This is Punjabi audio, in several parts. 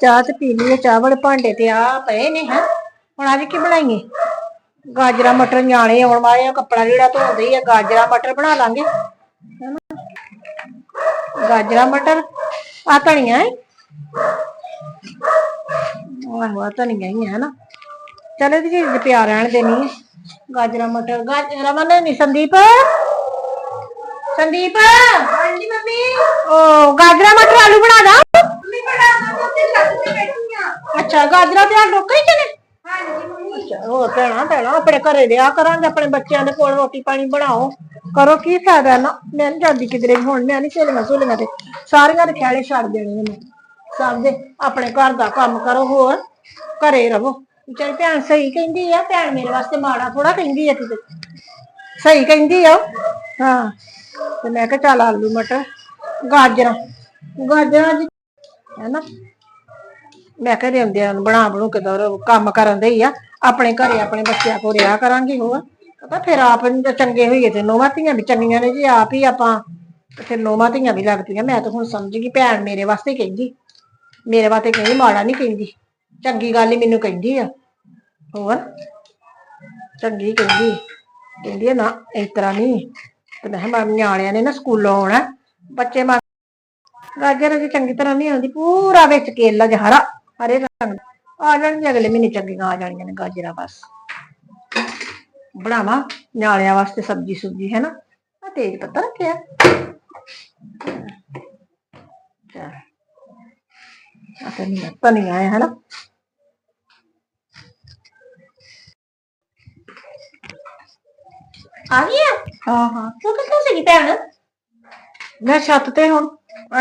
ਚਾਹ ਤੇ ਪੀ ਲਈਏ ਚਾਹ ਵਾਲੇ ਭਾਂਡੇ ਤੇ ਆ ਪਏ ਨੇ ਹੈ? ਹੁਣ ਅੱਜ ਕੀ ਬਣਾਈਏ? ਗਾਜਰਾ ਮਟਰ ਨਿਆਣੇ ਆਉਣ ਵਾਲੇ ਆ ਕੱਪੜਾ ਜਿਹੜਾ ਧੋਂਦੇ ਹੀ ਆ ਗਾਜਰਾ ਮਟਰ ਬਣਾ ਲਾਂਗੇ। ਹੈਨਾ ਗਾਜਰਾ ਮਟਰ ਆ ਧਨੀਆ ਹੈ। ਆਹੋ ਆ ਧਨੀਆ ਹੀ ਹੈ ਨਾ। ਚਲ ਇਹਦੀ ਚੀਜ਼ ਪਿਆ ਰਹਿਣ ਦੇਣੀ ਹੈ। ਗਾਜਰਾ ਮਟਰ ਗਾਜਰਾ ਮਨੇ ਨਹੀਂ ਸੰਦੀਪ? ਸੰਦੀਪ? ਹਾਂਜੀ ਮੰਮੀ। ਉਹ ਗਾਜਰਾ ਮਟਰ ਆਲੂ ਬਣਾ ਦਾਂ? ਛੱਤ ਤੇ ਬੈਠੀ ਆ। ਅੱਛਾ ਗਾਜਰਾ ਤੇ ਆਲੂ ਕਈ ਚਨੇ ਹਾਂਜੀ ਮੰਮੀ। ਅੱਛਾ ਉਹ ਭੈਣਾ ਭੈਣਾ ਆਪਣੇ ਘਰੇ ਰਿਆ ਕਰਾਂਗੇ ਆਪਣੇ ਬੱਚਿਆਂ ਦੇ ਕੋਲ ਰੋਟੀ ਪਾਣੀ ਬਣਾਓ। ਕਰੋ ਕੀ ਫਾਇਦਾ ਨਾ? ਮੈਂ ਨੀ ਜਾਂਦੀ ਕਿਧਰੇ ਵੀ ਹੁਣ ਮੈਂ ਨਹੀਂ ਸਹੇਲੀਆਂ ਸਹੂਲੀਆਂ ਤੇ। ਸਾਰੀਆਂ ਦੇ ਖਿਆਲੇ ਛੱਡ ਦੇਣੇ ਨੇ ਮੈਂ ਸਭ ਦੇ ਆਪਣੇ ਘਰ ਦਾ ਕੰਮ ਕਰੋ ਹੋਰ ਘਰੇ ਰਵੋ ਵਿਚਾਰੀ ਭੈਣ ਸਹੀ ਕਹਿੰਦੀ ਆ ਭੈਣ ਮੇਰੇ ਵਾਸਤੇ ਮਾੜਾ ਥੋੜਾ ਕਹਿੰਦੀ ਆ ਕਿਤੇ। ਸਹੀ ਕਹਿੰਦੀ ਆ ਉਹ। ਹਾਂ ਤੇ ਮੈਂ ਕਿਹਾ ਚੱਲ ਆਲੂ ਮਟਰ ਗਾਜਰਾਂ। ਗਾਜਰਾਂ ਜੀ ਹੈ ਮੈਂ ਘਰੇ ਆਉਂਦਿਆਂ ਨੂੰ ਬਣਾ ਬਣੂ ਕੇ ਦਰ ਕੰਮ ਕਰਨ ਦੇ ਹੀ ਆ। ਆਪਣੇ ਘਰੇ ਆਪਣੇ ਬੱਚਿਆਂ ਕੋਲ ਰਿਹਾ ਕਰਾਂਗੇ ਹੋਰ। ਪਤਾ ਫਿਰ ਆਪ ਚੰਗੇ ਹੋਈਏ ਤੇ ਨੋਵਾਂ ਧੀਆਂ ਵੀ ਚੰਗੀਆਂ ਨੇ ਜੀ, ਆਪ ਹੀ ਆਪਾਂ ਤੇ ਫਿਰ ਨੋਵਾਂ ਧੀਆਂ ਵੀ ਲੱਗਦੀਆਂ। ਮੈਂ ਤਾਂ ਹੁਣ ਸਮਝ ਗਈ, ਭੈਣ ਮੇਰੇ ਵਾਸਤੇ ਕਹਿੰਦੀ। ਮੇਰੇ ਵਾਸਤੇ ਕਹਿੰਦੀ, ਮਾੜਾ ਨਹੀਂ ਕਹਿੰਦੀ। ਚੰਗੀ ਗੱਲ ਹੀ ਮੈਨੂੰ ਕਹਿੰਦੀ ਆ। ਹੋਰ? ਚੰਗੀ ਕਹਿੰਦੀ। ਕਹਿੰਦੀ ਆ ਨਾ, ਇਸ ਤਰ੍ਹਾਂ ਨਹੀਂ ਤੇ ਮੈਂ ਕਿਹਾ ਮੈਂ ਨਿਆਣਿਆਂ ਨੇ ਨਾ ਸਕੂਲੋਂ ਆਉਣਾ। ਬੱਚੇ ਮਾ ਗਾਜਰ ਅਜੇ ਚੰਗੀ ਤਰ੍ਹਾਂ ਨਹੀਂ ਆਉਂਦੀ ਪੂਰਾ ਵਿੱਚ ਕੇਲਾ ਜਿਹਾ ਹਰਾ ਰੰਗ। ਆ ਜਾਣਗੇ ਅਗਲੇ ਮਹੀਨੇ ਚੰਗੀਆਂ ਆ ਜਾਣਗੀਆਂ ਨੇ ਗਾਜਰਾਂ ਬਸ। ਬਣਾਵਾ ਨਿਆਣਿਆਂ ਵਾਸਤੇ ਸਬਜੀ ਸੁਬਜੀ ਹੈ ਨਾ ਆ ਤੇਜ ਪੱਤਾ ਰੱਖਿਆ। ਆ ਧਨੀਆ ਧਨੀਆ ਹੈ ਹਨਾ? ਆ ਗਿਆ ਹਾਂ ਹਾਂ। ਤੂੰ ਕਿੱਥੇ ਸੀਗੀ ਭੈਣ? ਮੈਂ ਛੱਤ ਤੇ ਹੁਣ।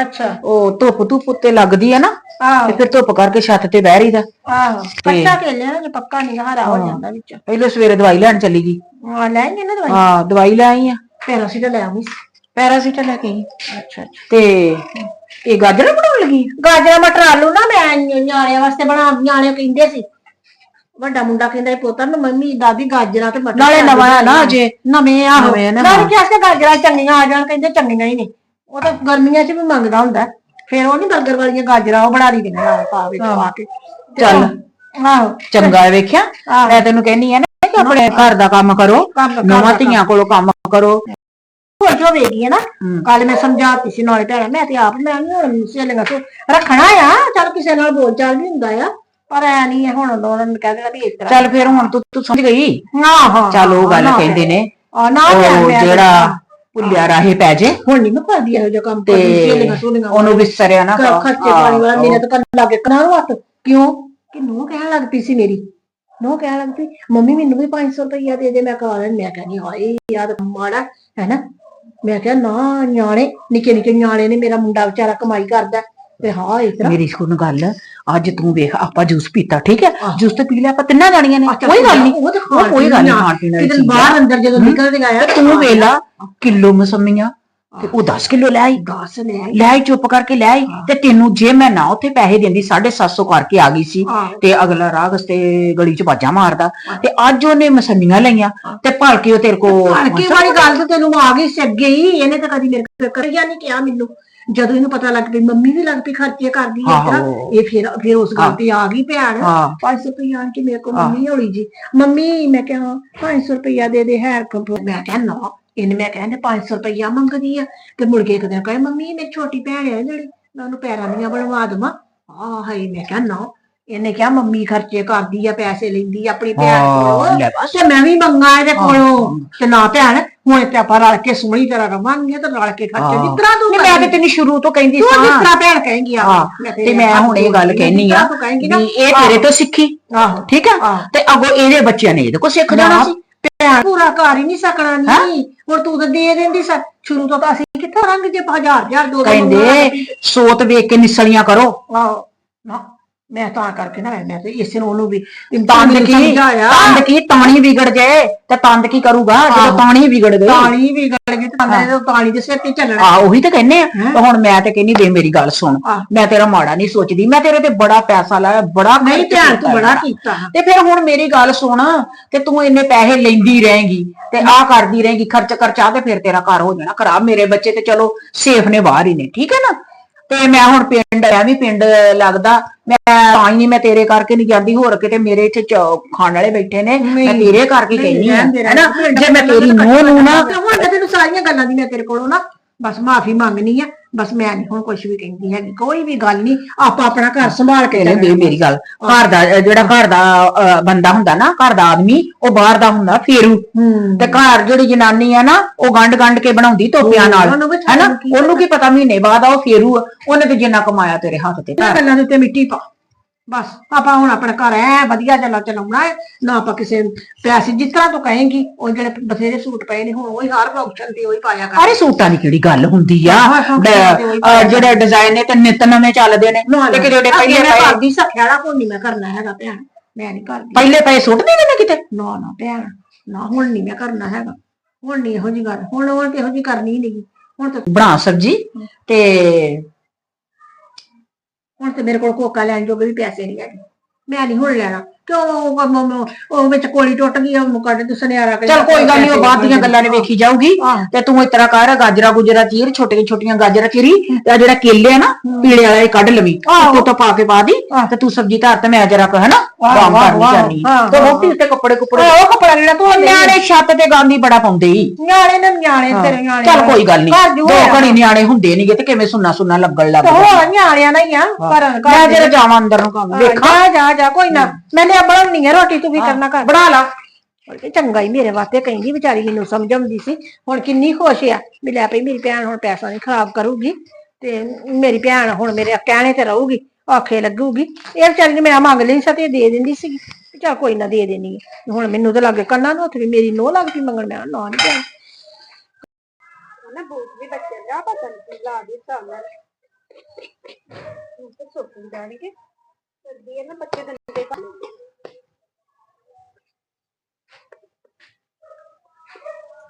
ਅੱਛਾ। ਉਹ ਧੁੱਪ ਧੁੱਪ ਉੱਤੇ ਲੱਗਦੀ ਆ ਨਾ ਆਹੋ। ਤੇ ਫਿਰ ਧੁੱਪ ਕਰਕੇ ਛੱਤ ਤੇ ਬਹਿ ਰਹੀਦਾ। ਆਹੋ। ਕੱਚਾ ਕੇਲੇ ਨਾ ਜੇ ਪੱਕਾ ਨਹੀਂ ਹਰਾ ਹੋ ਜਾਂਦਾ ਵਿੱਚ। ਪਹਿਲੇ ਸਵੇਰੇ ਦਵਾਈ ਲੈਣ ਚੱਲੀ ਗਈ। ਆ ਲੈਣਗੇ ਨਾ ਦਵਾਈ? ਹਾਂ ਦਵਾਈ ਲੈ ਆਈ ਆ। ਫਿਰ ਅਸੀਂ ਤਾਂ ਲੈ ਆਵੀਂ। ਪੈਰਾਸੀਟਾ ਲੈ ਕੇ ਆਈ। ਅੱਛਾ ਅੱਛਾ। ਤੇ ਇਹ ਗਾਜਰਾਂ ਬਣਾਉਣ ਲੱਗੀ? ਗਾਜਰਾਂ ਮਟਰ ਆਲੂ ਨਾ ਮੈਂ ਨਿ- ਨਿਆਣਿਆਂ ਵਾਸਤੇ ਬਣਾ ਨਿਆਣੇ ਕਹਿੰਦੇ ਸੀ। ਵੱਡਾ ਮੁੰਡਾ ਕਹਿੰਦਾ ਸੀ, ਪੁੱਤ ਨਾ ਮੰਮੀ ਦਾਦੀ ਗਾਜਰਾਂ ਤੇ ਮਟਰ ਨਾਲੇ ਨਵਾਂ ਆ ਨਾ। ਅਜੇ। ਨਵੇਂ ਆਹੋ। ਨਵੇਂ ਆ ਨਾ, ਨਾਲੇ ਕਿਹਾ ਸੀ ਗਾਜਰਾਂ ਚੰਗੀਆਂ ਆ ਜਾਣ ਕਹਿੰਦੇ ਚੰਗੀਆਂ ਹੀ ਨੇ। ਉਹ ਤਾਂ ਗਰਮੀਆਂ 'ਚ ਵੀ ਮੰਗਦਾ ਹੁੰਦਾ ਫਿਰ ਉਹ ਨਹੀਂ 버ਗਰ ਵਾਲੀਆਂ ਗਾਜਰਾਂ ਉਹ ਬਣਾ ਲਈ ਦਿੰਦੇ ਨਾਲ ਪਾ ਵਿੱਚ ਪਾ ਕੇ। ਚੱਲ। ਆਹੋ। ਚੰਗਾ ਹੈ ਵੇਖਿਆ। ਆਹੋ। ਮੈਂ ਤੈਨੂੰ ਕਹਿੰਨੀ ਆ ਨਾ ਕਿ ਆਪਣੇ ਘਰ ਦਾ ਕੰਮ ਕਰੋ। ਕੰਮ ਨਵਾਂ ਧੀਆਂ ਕੋਲੋਂ ਕੰਮ ਕਰੋ। ਖੁਸ਼ ਹੋ ਵੇਗੀ ਹੈ ਨਾ। ਕੱਲ ਮੈਂ ਸਮਝਾਤੀ ਸੀ ਨਾਲੇ ਭੈਣਾ ਮੈਂ ਤੇ ਆਪ ਮੈਂ ਨਹੀਂ ਹੁਣ ਸਹੇਲੀਆਂ ਤੋਂ ਰੱਖਣਾ ਆ ਚੱਲ ਕਿਸੇ ਨਾਲ ਬੋਲ ਚਾਲ ਵੀ ਹੁੰਦਾ ਆ ਪਰ ਐ ਨਹੀਂ ਹੁਣ ਉਹਨਾਂ ਨੂੰ ਕਹਿ ਦੇਣਾ ਵੀ ਇਸ ਤਰ੍ਹਾਂ ਚੱਲ ਫਿਰ ਹੁਣ ਤੂੰ ਤੂੰ ਸਮਝ ਗਈ? ਹਾਂ ਚੱਲ ਉਹ ਗੱਲ ਨਾ ਕਹਿੰਦੇ ਨੇ। ਆ ਨਾ ਉਹ ਮੈਂ ਜਿਹੜਾ ਭੁੱਲਿਆ ਰਾਹੇ ਪੈ ਜੇ। ਹੁਣ ਨਹੀਂ ਮੈਂ ਕਰਦੀ ਇਹੋ ਜਿਹਾ ਕੰਮ ਤੇ ਉਹਨੂੰ ਵਿਸਰਿਆ ਨਾ ਕਰ। ਖਰਚੇ ਪਾਣੀ ਵਾਲਾ ਮੇਰੇ ਤਾਂ ਕੰਨ ਲੱਗੇ ਕਨਾਂ ਨੂੰ ਹੱਥ। ਕਿਉਂ? ਕਿ ਨੂੰ ਕਹਿਣ ਲੱਗ ਪਈ ਸੀ ਮੇਰੀ। ਨੂੰ ਕਹਿਣ ਲੱਗ ਪਈ ਮੰਮੀ ਮੈਨੂੰ ਵੀ 500 ਰੁਪਈਆ ਦੇ ਦੇ ਮੈਂ ਕਹਾ ਲੈਣ ਮੈਂ ਕਹਿੰਦੀ ਹਾਏ ਯਾਰ ਮਾੜਾ ਹੈ ਨਾ ਮੈਂ ਕਿਹਾ ਨਾ ਨਿਆਣੇ ਨਿੱਕੇ ਨਿੱਕੇ ਨਿਆਣੇ ਨੇ ਮੇਰਾ ਮੁੰਡਾ ਵਿਚਾਰਾ ਕਮਾਈ ਕਰਦਾ। ਤੇ ਹਾਂ ਇਸ ਤਰ੍ਹਾਂ। ਮੇਰੀ ਸੁਣ ਗੱਲ ਅੱਜ ਤੂੰ ਵੇਖ ਆਪਾਂ ਜੂਸ ਪੀਤਾ ਠੀਕ ਹੈ। ਜੂਸ ਤੇ ਪੀ ਲਿਆ ਆਪਾਂ ਤਿੰਨਾਂ ਜਾਣੀਆਂ ਨੇ। ਕੋਈ ਗੱਲ ਨਹੀਂ। ਉਹ ਤਾਂ ਖਾਣ ਕੋਈ ਗੱਲ ਨਹੀਂ ਖਾਣ ਪੀਣ ਵਾਲੀ। ਬਾਹਰ ਅੰਦਰ ਜਦੋਂ ਨਿਕਲਦੇ ਆਇਆ ਤੂੰ ਵੇਲਾ ਕਿਲੋ ਮਸਮੀਆਂ ਤੇ ਉਹ 10 ਕਿਲੋ ਲੈ ਆਈ। ਗਾਸ ਲੈ ਆਈ। ਲੈ ਚੁੱਪ ਕਰਕੇ ਲੈ ਆਈ। ਤੇ ਤੈਨੂੰ ਜੇ ਮੈਂ ਨਾ ਉੱਥੇ ਪੈਸੇ ਦਿੰਦੀ 750 ਕਰਕੇ ਆ ਗਈ ਸੀ। ਤੇ ਅਗਲਾ ਰਾਹ ਤੇ ਗਲੀ ਚ ਬਾਜਾਂ ਮਾਰਦਾ। ਤੇ ਅੱਜ ਉਹਨੇ ਮਸਮੀਆਂ ਲਈਆਂ। ਤੇ ਭਲ ਕੇ ਉਹ ਤੇਰੇ ਕੋ ਹਲਕੀ ਵਾਲੀ ਗੱਲ ਤੇ ਤੈਨੂੰ ਆ ਗਈ ਸੀ ਅੱਗੇ ਹੀ। ਇਹਨੇ ਤਾਂ ਕਦੀ ਮੇਰੇ ਕੋਲ ਕਰਿਆ ਨਹੀਂ ਕਿਹਾ ਮੈਨੂੰ। ਜਦੋਂ ਇਹਨੂੰ ਪਤਾ ਲੱਗ ਪਈ ਮੰਮੀ ਵੀ ਲੱਗ ਪਈ ਖਰਚੇ ਕਰਦੀ ਹੈ ਆਹੋ। ਇਹ ਫਿਰ ਫਿਰ ਉਸ ਗੱਲ ਤੇ ਆ ਗਈ ਭੈਣ। ਹਾਂ। 500 ਰੁਪਇਆ ਆਣ ਕੇ ਮੇਰੇ ਕੋਲ ਮੰਮੀ ਹੌਲੀ ਜੀ। ਮੰਮੀ ਮੈਂ ਕਿਹਾ 500 ਰੁਪਇਆ ਦੇ ਦੇ ਹੈ ਕੰਪ- ਮੈਂ ਕਿਹਾ ਨਾ ਇਹਨੇ ਮੈਂ ਕਹਿੰਦੇ 500 ਰੁਪਇਆ ਮੰਗਦੀ ਆ। ਤੇ ਮੁੜ ਕੇ ਇੱਕ ਦਿਨ ਕਹੇ ਮੰਮੀ ਮੇਰੀ ਛੋਟੀ ਭੈਣ ਹੈ ਜਿਹੜੀ ਮੈਂ ਉਹਨੂੰ ਪੈਰਾਂ ਦੀਆਂ ਬਣਵਾ ਦੇਵਾਂ। ਆ ਹਾਏ ਮੈਂ ਕਿਹਾ ਨਾ ਇਹਨੇ ਕਿਹਾ ਮੰਮੀ ਖਰਚੇ ਕਰਦੀ ਆ ਪੈਸੇ ਲੈਂਦੀ ਆ ਆਪਣੀ ਭੈਣ ਹਾਂ, ਕੋਲੋਂ। ਲੈ। ਬਸ। ਤੇ ਮੈਂ ਵੀ ਮੰਗਾ ਇਹਦੇ ਕੋਲੋਂ। ਤੇ ਨਾ ਭੈਣ ਹੁਣ ਤੇ ਆਪਾਂ ਰਲ ਕੇ ਸੋਹਣੀ ਤਰ੍ਹਾਂ ਰਵਾਂਗੇ ਤੇ ਰਲ ਕੇ ਖਰਚੇ ਹਾਂ। ਜਿਸ ਤਰ੍ਹਾਂ ਤੂੰ ਨਹੀਂ ਮੈਂ ਤੇ ਤੈਨੂੰ ਸ਼ੁਰੂ ਤੋਂ ਕਹਿੰਦੀ ਤੂੰ ਜਿਸ ਤਰ੍ਹਾਂ ਭੈਣ ਕਹੇਂਗੀ ਆ ਹਾਂ ਤੇ ਮੈਂ ਹੁਣ ਇਹ ਗੱਲ ਕਹਿਨੀ ਆ ਤੂੰ ਕਹੇਂਗੀ ਨਾ। ਵੀ ਇਹ ਤੇਰੇ ਤੋਂ ਸਿੱਖੀ। ਆਹੋ। ਠੀਕ ਆ? ਆਹ। ਤੇ ਅੱਗੋਂ ਇਹਦੇ ਬੱਚਿਆਂ ਨੇ ਇਹਦੇ ਕੋ ਸਿੱਖ ਜਾਣਾ ਸੀ। ਭੈਣ ਪੂਰਾ ਘਰ ਹੀ ਨਹੀਂ ਸਕਣਾ ਨਹੀਂ ਹੁਣ ਤੂੰ ਤਾਂ ਦੇ ਦਿੰਦੀ ਸਾ ਸ਼ੁਰੂ ਤੋਂ ਤਾਂ ਅਸੀਂ ਕਿੱਥੋਂ ਰੰਗ ਜੇ ਹਜ਼ਾਰ ਹਜ਼ਾਰ ਦੋ ਦੋ ਕਹਿੰਦੇ ਸੋਤ ਵੇਖ ਕੇ ਨਿਸਲੀਆਂ ਕਰੋ। ਆਹੋ। ਨਾ। ਮੈਂ ਤਾਂ ਕਰਕੇ ਨਾ ਮੈਂ ਤੇ ਇਸੇ ਨੂੰ ਉਹਨੂੰ ਵੀ ਤੰਦ ਕੀ? ਸਮਝਾਇਆ ਤੰਦ ਕੀ? ਤਾਣੀ ਵਿਗੜ ਜਾਏ ਤੇ ਤੰਦ ਕੀ ਕਰੂਗਾ? ਜਦੋਂ ਆਹੋ। ਤਾਣੀ ਵਿਗੜ ਗਈ। ਤਾਣੀ ਵੀ ਗੜ ਗਈ ਤਾਂ ਤਾਣੀ ਦੇ ਸਿਰ ਤੇ ਚੱਲਣਾ ਆ ਉਹੀ ਤਾਂ ਕਹਿੰਨੇ ਆ? ਤੇ ਹੁਣ ਮੈਂ ਤੇ ਕਹਿੰਨੀ ਵੇ ਮੇਰੀ ਗੱਲ ਸੁਣ। ਆਹ। ਮੈਂ ਤੇਰਾ ਮਾੜਾ ਨਹੀਂ ਸੋਚਦੀ। ਮੈਂ ਤੇਰੇ ਤੇ ਬੜਾ ਪੈਸਾ ਲਾਇਆ ਬੜਾ ਨਹੀਂ ਖਰਚ ਧਿਆਨ ਕੀਤਾ ਤੂੰ ਬੜਾ। ਕੀਤਾ। ਤੇ ਫਿਰ ਹੁਣ ਮੇਰੀ ਗੱਲ ਸੁਣ ਤੇ ਤੂੰ ਇੰਨੇ ਪੈਸੇ ਲੈਂਦੀ ਰਹੇਂਗੀ ਤੇ ਆ ਕਰਦੀ ਰਹੇਂਗੀ ਖਰਚ ਖਰਚਾ ਤੇ ਫਿਰ ਤੇਰਾ ਘਰ ਹੋ ਜਾਣਾ ਖਰਾਬ। ਮੇਰੇ ਬੱਚੇ ਤੇ ਚਲੋ ਸੇਫ ਨੇ ਬਾਹਰ ਹੀ ਨੇ। ਠੀਕ ਹੈ ਨਾ? ਤੇ ਮੈਂ ਹੁਣ ਪਿੰਡ ਆ ਵੀ ਪਿੰਡ ਲੱਗਦਾ ਮੈਂ ਤਾਂ ਹੀ ਨਹੀਂ ਮੈਂ ਤੇਰੇ ਕਰਕੇ ਨਹੀਂ ਜਾਂਦੀ ਹੋਰ ਕਿਤੇ ਮੇਰੇ ਇੱਥੇ ਖਾਣ ਵਾਲੇ ਬੈਠੇ ਨੇ ਮੈਂ ਤੇਰੇ ਕਰਕੇ ਕਹਿੰਦੀ ਆ ਹੈਨਾ? ਜੇ ਮੈਂ ਤੇਰੀ ਨੂੰਹ ਨੂੰ ਨਾ ਤੈਨੂੰ ਸਾਰੀਆਂ ਗੱਲਾਂ ਦੀ ਮੈਂ ਤੇਰੇ ਕੋਲੋਂ ਨਾ ਬਸ ਮਾਫੀ ਮੰਗਣੀ ਆ। ਬਸ ਮੈਂ ਨਹੀਂ ਹੁਣ ਕੁਝ ਵੀ ਕਹਿੰਦੀ ਹੈਗੀ ਕੋਈ ਵੀ ਗੱਲ ਨਹੀਂ ਆਪਾਂ ਆਪਣਾ ਘਰ ਸੰਭਾਲ ਕੇ ਕਹਿੰਦੇ ਚੱਲਣਾ। ਮੇਰੀ ਗੱਲ ਘਰ ਦਾ ਜਿਹੜਾ ਘਰ ਦਾ ਅਹ, ਬੰਦਾ ਹੁੰਦਾ ਨਾ ਘਰ ਦਾ ਆਦਮੀ ਉਹ ਬਾਹਰ ਦਾ ਹੁੰਦਾ ਫੇਰੂ। ਹੂੰ। ਤੇ ਘਰ ਜਿਹੜੀ ਜਨਾਨੀ ਆ ਨਾ ਉਹ ਗੰਡ ਗੰਡ ਕੇ ਬਣਾਉਂਦੀ ਤੋਪਿਆਂ ਨਾਲ ਉਹਨੂੰ ਵੀ ਹੈਨਾ? ਉਹਨੂੰ ਕੀ ਪਤਾ ਮਹੀਨੇ ਬਾਅਦ ਆ ਉਹ ਫੇਰੂ ਆ, ਉਹਨੇ ਤੇ ਜਿੰਨਾ ਕਮਾਇਆ ਤੇਰੇ ਹੱਥ ਤੇ ਇਹਨਾਂ ਗੱਲਾਂ ਦੇ ਉੱਤੇ ਮਿੱਟੀ ਪਾ। ਬਸ ਆਪਾਂ ਹੁਣ ਆਪਣਾ ਘਰ ਐ ਵਧੀਆ ਚੱਲਾ ਚਲਾਉਣਾ ਹੈ ਨਾ ਆਪਾਂ ਕਿਸੇ ਪੈਸੇ ਜਿਸ ਤਰ੍ਹਾਂ ਤੂੰ ਕਹੇਂਗੀ ਉਹ ਜਿਹੜੇ ਬਥੇਰੇ ਸੂਟ ਪਏ ਨੇ ਹੁਣ ਉਹੀ ਹਰ ਫੰਕਸ਼ਨ ਤੇ ਉਹੀ ਪਾਇਆ ਕਰ। ਅਰੇ ਸੂਟਾਂ ਦੀ ਕਿਹੜੀ ਗੱਲ ਹੁੰਦੀ ਆ? ਉਹੀ ਅਹ, ਜਿਹੜੇ ਡਿਜ਼ਾਈਨ ਨੇ ਤੇ ਨਿਤ ਨਵੇਂ ਚੱਲਦੇ ਨੇ ਤੇ ਉਹਦੇ ਅੱਗੇ ਪਹਿਲੇ ਮੈਂ ਪਏ ਕਰਦੀ ਸਖਿਆੜਾ ਕੋਈ ਨਹੀਂ ਮੈਂ ਕਰਨਾ ਹੈਗਾ ਭੈਣ ਮੈਂ ਨਹੀਂ ਕਰਦੀ ਪਹਿਲੇ ਪਏ ਸੁੱਟ ਦੇ ਨੇ ਕਿਤੇ? ਨਾ ਨਾ ਭੈਣ ਨਾ ਹੁਣ ਨਹੀਂ ਮੈਂ ਕਰਨਾ ਹੈਗਾ। ਹੁਣ ਨਹੀਂ ਇਹੋ ਜੀ ਗੱਲ ਹੁਣ ਤੇ ਇਹੋ ਜੀ ਕਰਨੀ ਨਹੀਂ ਹੁਣ ਤਾਂ ਬਣਾ ਸਬਜੀ ਤੇ ਹੁਣ ਤੇ ਮੇਰੇ ਕੋਲ ਕੋਕਾ ਲੈਣ ਜੋਗੇ ਵੀ ਪੈਸੇ ਨਹੀਂ ਹੈਗੇ। ਮੈਂ ਨਹੀਂ ਹੁਣ ਲੈਣਾ। ਕਿਉਂ ਉਹ ਕੰਮ- ਉਹ- ਉਹ ਵਿੱਚ ਕੋਲੀ ਟੁੱਟ ਗਈ ਉਹ ਮੁਕੱਡ ਤੇ ਸੁਨਿਆਰਾ ਕੇ ਚਲ ਕੋਈ ਗੱਲ ਨਹੀਂ ਉਹ ਬਾਅਦ ਦੀਆਂ ਗੱਲਾਂ ਨੇ ਵੇਖੀ ਜਾਊਗੀ ਆਹ। ਤੇ ਤੂੰ ਇਸ ਤਰ੍ਹਾਂ ਕਰ ਗਾਜਰਾ ਗੁਜਰਾ ਚੀਰ ਛੋਟੀਆਂ ਛੋਟੀਆਂ ਗਾਜਰਾਂ ਚੀਰੀ ਤੇ ਆਹ ਜਿਹੜਾ ਕੇਲੇ ਆ ਨਾ ਪੀਲੇ ਵਾਲਾ ਇਹ ਕੱਢ ਲਵੀ। ਆਹੋ। ਤੂੰ ਤਾਂ ਪਾ ਕੇ ਪਾ ਦੀ ਤੇ ਤੂੰ ਸਬਜੀ ਧਰ ਤੇ ਮੈਂ ਜਰਾ ਕਹ ਹਨਾ ਆਹ, ਕੰਮ ਆਹ, ਕਰਨੀ ਆਹ, ਆਹ, ਤੇ ਆਹ, ਰੋਟੀ ਉੱਤੇ ਕੱਪੜੇ ਕੁੱਪੜੇ ਉਹ ਕੱਪੜਾ ਜਿਹੜਾ ਧੋ ਨਿਆਣੇ ਛੱਤ ਤੇ ਗਾਂਦੀ ਬੜਾ ਪਾਉਂਦੇ। ਈ ਨਿਆਣੇ ਨੇ ਨਿਆਣੇ ਤੇਰੇ ਨਿਆਣੇ ਚਲ ਕੋਈ ਗੱਲ ਨਹੀਂ ਘਰ ਜੂ ਦੋ ਹੋਇਆ। ਘੜੀ ਨਿਆਣੇ ਹੁੰਦੇ ਨਹੀਂਗੇ ਤੇ ਕਿਵੇਂ ਸੁੰਨਾ ਸੁੰਨਾ ਲੱਗਣ ਲੱਗ ਤੇ ਹੋਰ ਨਿਆਣਿਆਂ ਨਾਲ ਹੀ ਆ ਪਰ ਮੈਂ ਜਰਾ ਜਾਵਾਂ ਅੰਦਰ ਨੂੰ ਕੰਮ ਜਾ ਜਾ ਜਾ ਕੋਈ ਨਾ। ਮੈਨੇ ਬਣਾਉਣੀ ਹੈ ਰੋਟੀ ਤੂੰ ਵੀ ਕਰਨਾ ਕਰ ਬਣਾ ਲਾ। ਇਹ ਚੰਗਾ ਹੀ ਮੇਰੇ ਵਾਸਤੇ ਕਹਿੰਦੀ ਵਿਚਾਰੀ ਮੈਨੂੰ ਸਮਝਾਉਂਦੀ ਸੀ। ਹੁਣ ਕਿੰਨੀ ਖੁਸ਼ ਆ ਵੀ ਲੈ ਪਈ ਮੇਰੀ ਭੈਣ ਹੁਣ ਪੈਸਾ ਨਹੀਂ ਖਰਾਬ ਕਰੂਗੀ ਤੇ ਮੇਰੀ ਭੈਣ ਹੁਣ ਮੇਰੇ ਕਹਿਣੇ ਤੇ ਰਹੂਗੀ ਆਖੇ ਲੱਗੂਗੀ। ਇਹ ਵਿਚਾਰੀ ਨੇ ਮੈਂ ਮੰਗ ਲਈ ਸੀ ਤੇ ਦੇ ਦਿੰਦੀ ਸੀ ਚਲ ਕੋਈ ਨਾ ਦੇ ਦੇਣੀ। ਹੁਣ ਮੈਨੂੰ ਤਾਂ ਲੱਗੇ ਕੰਨਾਂ ਨੂੰ ਹੱਥ ਵੀ ਮੇਰੀ ਨੋ ਲੱਗਦੀ ਮੰਗਣ ਮੈਂ ਨਾ ਨਹੀਂ ਭੈਣ ਨਾ ਬੂਟ ਵੀ ਬੱਚੇ ਦਾ ਪਤਾ ਨਹੀਂ ਲਾ ਦੀ ਸਾਹਮਣੇ ਉਹ ਤਾਂ ਸੁੱਕ ਜਾਣਗੇ। ਸਰਦੀ ਹੈ ਨਾ ਬੱਚੇ ਦੇ ਨੰਗੇ